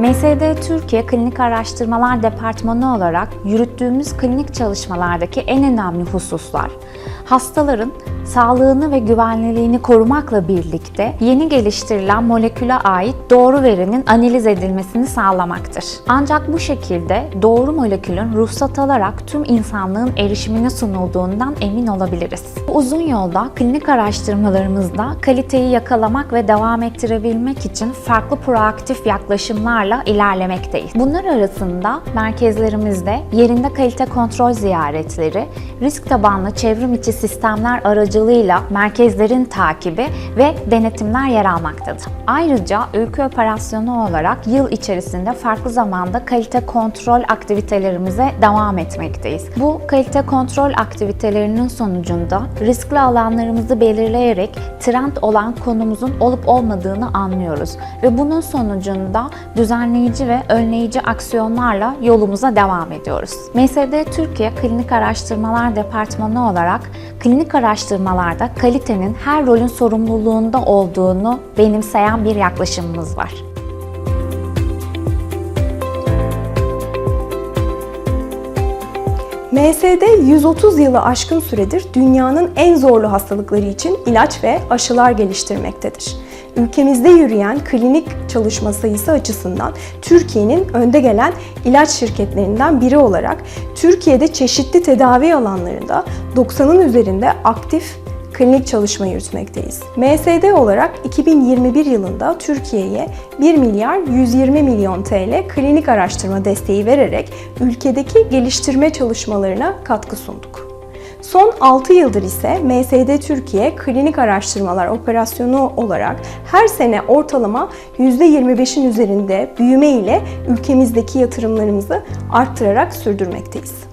MSD Türkiye Klinik Araştırmalar Departmanı olarak yürüttüğümüz klinik çalışmalardaki en önemli hususlar, hastaların sağlığını ve güvenliliğini korumakla birlikte yeni geliştirilen moleküle ait doğru verinin analiz edilmesini sağlamaktır. Ancak bu şekilde doğru molekülün ruhsat alarak tüm insanlığın erişimine sunulduğundan emin olabiliriz. Bu uzun yolda klinik araştırmalarımızda kaliteyi yakalamak ve devam ettirebilmek için farklı proaktif yaklaşımlarla ilerlemekteyiz. Bunlar arasında merkezlerimizde yerinde kalite kontrol ziyaretleri, risk tabanlı çevrim içi sistemler aracılığıyla merkezlerin takibi ve denetimler yer almaktadır. Ayrıca ülke operasyonu olarak yıl içerisinde farklı zamanda kalite kontrol aktivitelerimize devam etmekteyiz. Bu kalite kontrol aktivitelerinin sonucunda riskli alanlarımızı belirleyerek trend olan konumuzun olup olmadığını anlıyoruz ve bunun sonucunda düzenleyici ve önleyici aksiyonlarla yolumuza devam ediyoruz. MSD Türkiye Klinik Araştırmalar Departmanı olarak klinik araştırmalarda kalitenin her rolün sorumluluğunda olduğunu benimseyen bir yaklaşımımız var. MSD 130 yılı aşkın süredir dünyanın en zorlu hastalıkları için ilaç ve aşılar geliştirmektedir. Ülkemizde yürüyen klinik çalışma sayısı açısından Türkiye'nin önde gelen ilaç şirketlerinden biri olarak Türkiye'de çeşitli tedavi alanlarında 90'ın üzerinde aktif klinik çalışma yürütmekteyiz. MSD olarak 2021 yılında Türkiye'ye 1 milyar 120 milyon TL klinik araştırma desteği vererek ülkedeki geliştirme çalışmalarına katkı sunduk. Son 6 yıldır ise MSD Türkiye Klinik Araştırmalar Operasyonu olarak her sene ortalama %25'in üzerinde büyüme ile ülkemizdeki yatırımlarımızı arttırarak sürdürmekteyiz.